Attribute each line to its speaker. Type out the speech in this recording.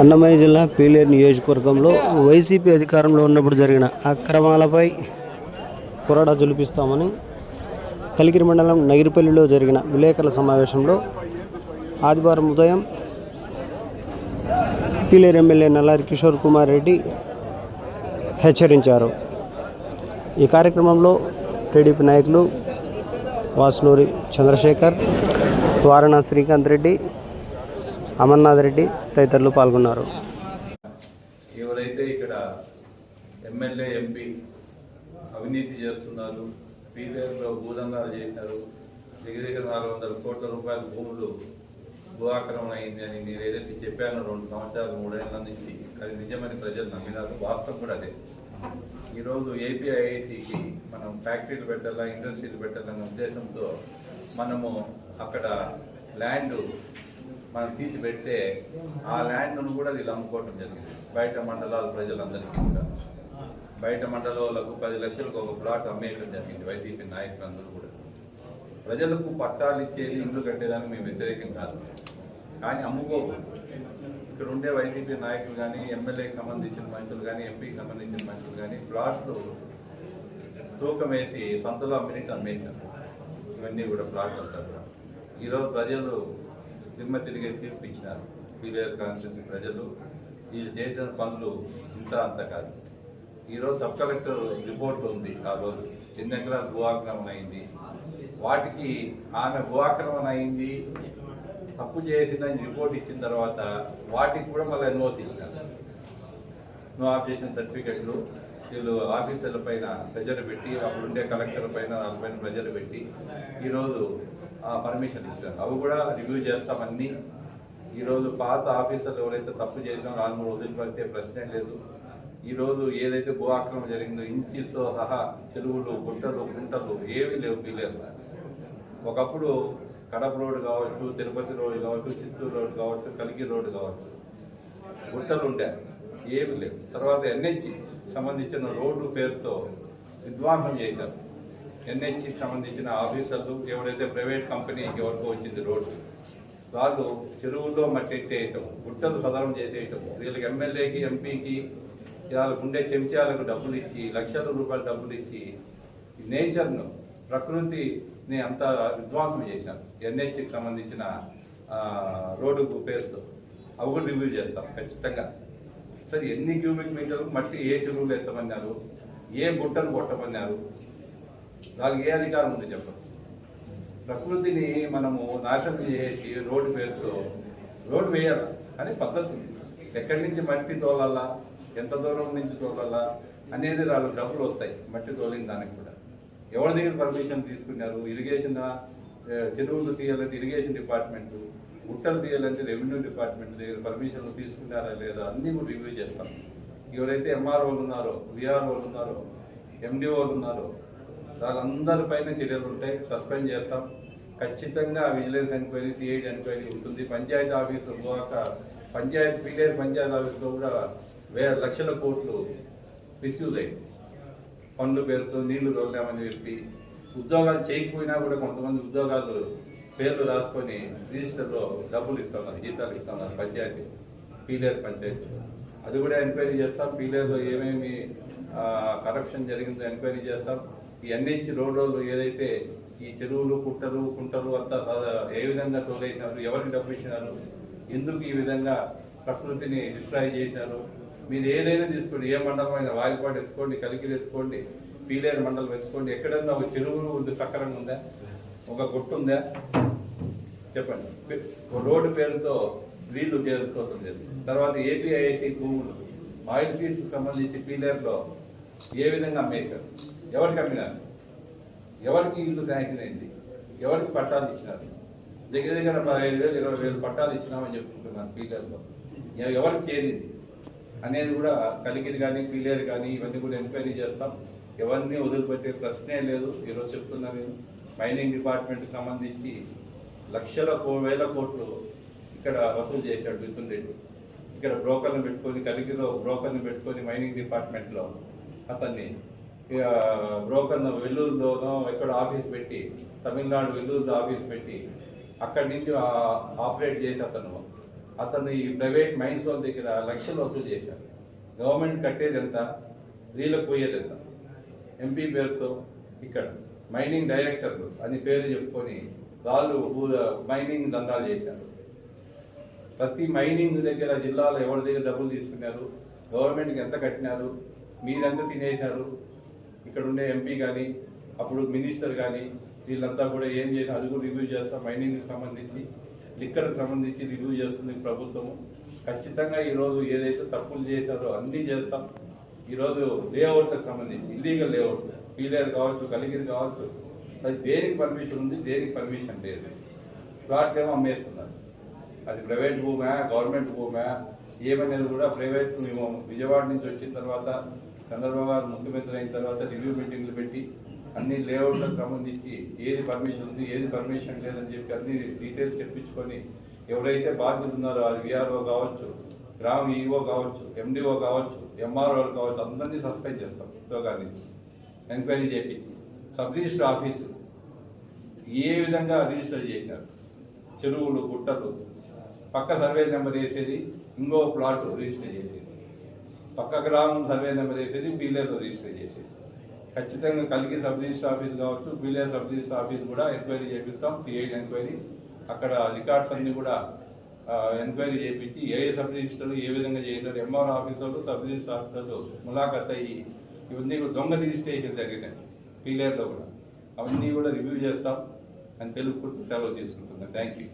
Speaker 1: అన్నమయ్య జిల్లా పీలేరు నియోజకవర్గంలో వైసీపీ అధికారంలో ఉన్నప్పుడు జరిగిన అక్రమాలపై కొరడా జులిపిస్తామని కలికిరి మండలం నగిరిపల్లిలో జరిగిన విలేకరుల సమావేశంలో ఆదివారం ఉదయం పీలేరు ఎమ్మెల్యే నల్లారి కిషోర్ కుమార్ రెడ్డి హెచ్చరించారు. ఈ కార్యక్రమంలో టీడీపీ నాయకులు వాసునూరి చంద్రశేఖర్ వారణా శ్రీకాంత్ రెడ్డి అమర్నాథ్ రెడ్డి తదితరులు పాల్గొన్నారు.
Speaker 2: ఎవరైతే ఇక్కడ ఎమ్మెల్యే ఎంపీ అవినీతి చేస్తున్నారు పీలేరులో భూదంగాలు చేశారు దగ్గర దగ్గర నాలుగు వందల కోట్ల రూపాయల భూములు భూ ఆక్రమణ అయింది అని నేను ఏదైతే చెప్పానో రెండు సంవత్సరాలు మూడేళ్ళ నుంచి అది నిజమని ప్రజలు నమ్మినారు. వాస్తవం కూడా అదే. ఈరోజు ఏపీఐఐసికి మనం ఫ్యాక్టరీలు పెట్టాలా ఇండస్ట్రీలు పెట్టాలనే ఉద్దేశంతో మనము అక్కడ ల్యాండ్ మనం తీసి పెడితే ఆ ల్యాండ్ను కూడా వీళ్ళు అమ్ముకోవటం జరిగింది. బయట మండలాల ప్రజలందరికీ కూడా. బయట మండలాలకు పది లక్షలకు ఒక ప్లాట్ అమ్మేయడం జరిగింది వైసీపీ నాయకులందరూ కూడా. ప్రజలకు పట్టాలు ఇచ్చేది ఇండ్లు కట్టేదానికి మేము వ్యతిరేకం కాదు. కానీ అమ్ముకోకూడదు ఇక్కడ ఉండే వైసీపీ నాయకులు కానీ ఎమ్మెల్యేకి సంబంధించిన మనుషులు కానీ ఎంపీకి సంబంధించిన మనుషులు కానీ ప్లాట్లు తూకం వేసి సంతలో అమ్మినట్టు అమ్మేశారు. ఇవన్నీ కూడా ప్లాట్లు అంటారు. ఈరోజు ప్రజలు దిమ్మ తిరిగే తీర్పు ఇచ్చినారు పీలేరు కాన్స్టిట్యూన్సీ ప్రజలు వీళ్ళు చేసిన పనులు ఇంత అంత కాదు. ఈరోజు సబ్ కలెక్టర్ రిపోర్ట్ ఉంది ఆ రోజు. ఎన్ని ఎకరాలు భూఆక్రమణ అయింది? వాటికి ఆమె భూఆక్రమణ అయింది తప్పు చేసిందని రిపోర్ట్ ఇచ్చిన తర్వాత వాటికి కూడా మళ్ళీ ఎన్ఓసి ఇచ్చినారు నో ఆబ్జెక్షన్ సర్టిఫికెట్లు వీళ్ళు ఆఫీసర్ల పైన ప్రెజర్ పెట్టి అప్పుడు ఉండే కలెక్టర్ పైన వాళ్ళ పైన ప్రెజర్ పెట్టి ఈరోజు పర్మిషన్ ఇచ్చారు. అవి కూడా రివ్యూ చేస్తామన్నీ ఈరోజు పాత ఆఫీసర్లు ఎవరైతే తప్పు చేసినారో మూడు కూడా వదిలిపెడితే ప్రశ్నే లేదు. ఈరోజు ఏదైతే భూ ఆక్రమణ జరిగిందో ఇంచితో సహా చెరువులు గుట్టలు గుంటలు ఏమీ లేవు పీలేరు ఒకప్పుడు కడప రోడ్డు కావచ్చు తిరుపతి రోడ్డు కావచ్చు చిత్తూరు రోడ్ కావచ్చు కలిగి రోడ్డు కావచ్చు. గుంటలు ఉండే ఏమి లేవు. తర్వాత ఎన్హెచ్ సంబంధించిన రోడ్డు పేరుతో విధ్వంసం చేశారు. ఎన్హెచ్కి సంబంధించిన ఆఫీసర్లు ఎవరైతే ప్రైవేట్ కంపెనీకి ఎవరికో వచ్చింది రోడ్డు. వాళ్ళు చెరువుల్లో మట్టి ఎట్టేయటం గుట్టలు సదరం చేసేయటం వీళ్ళకి ఎమ్మెల్యేకి ఎంపీకి వాళ్ళకు ఉండే చెంచాలకు డబ్బులు ఇచ్చి లక్షల రూపాయలు డబ్బులు ఇచ్చి నేచర్ను ప్రకృతిని అంతా విధ్వంసం చేశారు. ఎన్హెచ్కి సంబంధించిన రోడ్డు పేరుతో. అవి కూడా రివ్యూ చేస్తాం ఖచ్చితంగా. సరే ఎన్ని క్యూబిక్ మీటర్లు? మట్టి ఏ చెరువులు ఎత్తమన్నారు? ఏ గుట్టలు కొట్టమన్నారు? దానికి ఏ అధికారం ఉంది చెప్పండి. ప్రకృతిని మనము నాశనం చేసి రోడ్డు పేరుతో రోడ్డు వేయాలి? కానీ పద్ధతి ఎక్కడి నుంచి మట్టి తోలాలా? ఎంత దూరం నుంచి తోలాలా? అనేది వాళ్ళు డబ్బులు వస్తాయి మట్టి తోలిన దానికి కూడా. ఎవరి దగ్గర పర్మిషన్ తీసుకున్నారు? ఇరిగేషన్ చెరువులు తీయాలంటే ఇరిగేషన్ డిపార్ట్మెంటు గుట్టలు తీయాలంటే రెవెన్యూ డిపార్ట్మెంట్ దగ్గర పర్మిషన్లు తీసుకుంటారా లేదా అన్నీ కూడా రివ్యూ చేస్తాం. ఎవరైతే ఎంఆర్ఓలు ఉన్నారో విఆర్ఓలు ఉన్నారో ఎండిఓలు ఉన్నారో వాళ్ళందరి పైన చర్యలు ఉంటాయి. సస్పెండ్ చేస్తాం. ఖచ్చితంగా విజిలెన్స్ ఎంక్వైరీ సిఐడి ఎంక్వైరీ ఉంటుంది. పంచాయతీ ఆఫీసు పోక పంచాయతీ పీలేరు పంచాయతీ ఆఫీసులో కూడా వేల లక్షల కోట్లు మిస్యూజ్ అయ్యి పనుల పేరుతో నీళ్ళు దొరకామని చెప్పి ఉద్యోగాలు చేయకపోయినా కూడా కొంతమంది ఉద్యోగాలు పేర్లు రాసుకొని రిజిస్టర్లో డబ్బులు ఇస్తున్నారు జీతాలు ఇస్తున్నారు పంచాయతీ పీలేరు పంచాయతీ. అది కూడా ఎంక్వైరీ చేస్తాం. పీలేరులో ఏమేమి కరప్షన్ జరిగిందో ఎంక్వైరీ చేస్తాం. ఈ ఎన్హెచ్ రోడ్లు ఏదైతే ఈ చెరువులు కుట్టలు కుంటలు అంతా ఏ విధంగా తోలేసినారు ఎవరికి డబ్బు ఇచ్చినారు ఎందుకు ఈ విధంగా ప్రకృతిని డిస్ట్రాయ్ చేశారు మీరు ఏదైనా తీసుకోండి ఏ మండలం అయినా వాయిపాటు ఎత్తుకోండి కలికిలు ఎత్తుకోండి పీలేరు మండలం ఎత్తుకోండి. ఎక్కడన్నా ఒక చెరువు ఉంది సక్రంగా ఉందా? ఒక గుట్టు ఉందా? చెప్పండి. రోడ్డు పేరుతో వీళ్ళు చేసుకోవడం జరిగింది. తర్వాత ఏపీఐఐసి భూములు ఆయిల్ సీడ్స్ సంబంధించి పీలర్లో ఏ విధంగా అమ్మేశారు? ఎవరికి అమ్మినారు? ఎవరికి ఇల్లు శాంక్షన్ అయింది? ఎవరికి పట్టాలు ఇచ్చినారు? దగ్గర దగ్గర పదహైదు వేలు ఇరవై వేలు పట్టాలు ఇచ్చినామని చెప్పుకుంటున్నాను పీలర్లో ఎవరికి చేరింది అనేది కూడా కలిగిరి కానీ పీలేరు కానీ ఇవన్నీ కూడా ఎంక్వైరీ చేస్తాం. ఎవరిని వదిలిపెట్టే ప్రశ్నే లేదు. ఈరోజు చెప్తున్నా నేను. మైనింగ్ డిపార్ట్మెంట్కి సంబంధించి లక్షల కో వేల కోట్లు ఇక్కడ వసూలు చేశాడు మిథున్ రెడ్డి. ఇక్కడ బ్రోకర్ని పెట్టుకొని కలిగిలో బ్రోకర్ని పెట్టుకొని మైనింగ్ డిపార్ట్మెంట్లో అతన్ని. ఇక బ్రోకర్ను వెల్లూరులోనో ఎక్కడ ఆఫీస్ పెట్టి తమిళనాడు వెల్లూరులో ఆఫీస్ పెట్టి అక్కడి నుంచి ఆపరేట్ చేసి అతను. అతను ఈ ప్రైవేట్ మైన్స్ వాళ్ళ దగ్గర లక్షలు వసూలు చేశారు గవర్నమెంట్ కట్టేది ఎంత? వీళ్ళకి పోయేది ఎంత? ఎంపీ పేరుతో ఇక్కడ మైనింగ్ డైరెక్టర్లు అని పేరు చెప్పుకొని వాళ్ళు ఊ- మైనింగ్ దందాలు చేశారు. ప్రతి మైనింగ్ దగ్గర జిల్లాలో ఎవరి దగ్గర డబ్బులు తీసుకున్నారు గవర్నమెంట్కి ఎంత కట్టినారు మీరెంత తినేశారు ఇక్కడ ఉండే ఎంపీ కానీ అప్పుడు మినిస్టర్ కానీ వీళ్ళంతా కూడా ఏం చేసి అది కూడా రివ్యూ చేస్తాం మైనింగ్కి సంబంధించి లిక్కర్కి సంబంధించి రివ్యూ చేస్తుంది ప్రభుత్వము. ఖచ్చితంగా ఈరోజు ఏదైతే తప్పులు చేశారో అన్నీ చేస్తాం. ఈరోజు లేఅవుట్లకు సంబంధించి ఇల్లీగల్ లేఅవుట్స్ పీలేరు కావచ్చు కలిగిరి కావచ్చు అది దేనికి పర్మిషన్ ఉంది? దేనికి పర్మిషన్ లేదు. ప్లాట్ ఏమో అమ్మేస్తున్నారు. అది ప్రైవేట్ భూమా గవర్నమెంట్ భూమా? ఏమనేది కూడా ప్రైవేట్ మేము విజయవాడ నుంచి వచ్చిన తర్వాత చంద్రబాబు గారు ముఖ్యమంత్రి అయిన తర్వాత రివ్యూ మీటింగ్లు పెట్టి అన్ని లేఅవుట్లకు సంబంధించి ఏది పర్మిషన్ ఉంది ఏది పర్మిషన్ లేదని చెప్పి అన్ని డీటెయిల్స్ తెప్పించుకొని ఎవరైతే బాధ్యులు ఉన్నారో అది విఆర్ఓ కావచ్చు గ్రామ ఈఓ కావచ్చు ఎండిఓ కావచ్చు ఎంఆర్ఓ కావచ్చు అందరినీ సస్పెండ్ చేస్తాం ఉద్యోగాన్ని. ఎంక్వైరీ చేయించి సబ్ రిజిస్టర్ ఆఫీసు ఏ విధంగా రిజిస్టర్ చేశారు? చెరువులు గుట్టలు. పక్క సర్వే నెంబర్ వేసేది ఇంకో ప్లాట్ రిజిస్టర్ చేసేది. పక్క గ్రామం సర్వే నెంబర్ వేసేది పీలేరు రిజిస్టర్ చేసేది. ఖచ్చితంగా కలిగి సబ్ రిజిస్టర్ ఆఫీస్ కావచ్చు పీలేరు సబ్ రిజిస్టర్ ఆఫీస్ కూడా ఎంక్వైరీ చేపిస్తాం సిఐడి ఎంక్వైరీ. అక్కడ రికార్డ్స్ అన్ని కూడా ఎంక్వైరీ చేయించి ఏ సబ్ రిజిస్టర్లు ఏ విధంగా చేశారు ఎంఆర్ ఆఫీసర్లు సబ్ రిజిస్టర్ ఆఫీసర్లు ములాఖత్ అయ్యి ఇవన్నీ దొంగ రిజిస్ట్రేషన్ జరిగినాయి పీలేరులో కూడా అవన్నీ కూడా రివ్యూ చేస్తాం. అని తెలుగు సెలవు తీసుకుంటున్నాను థ్యాంక్ యూ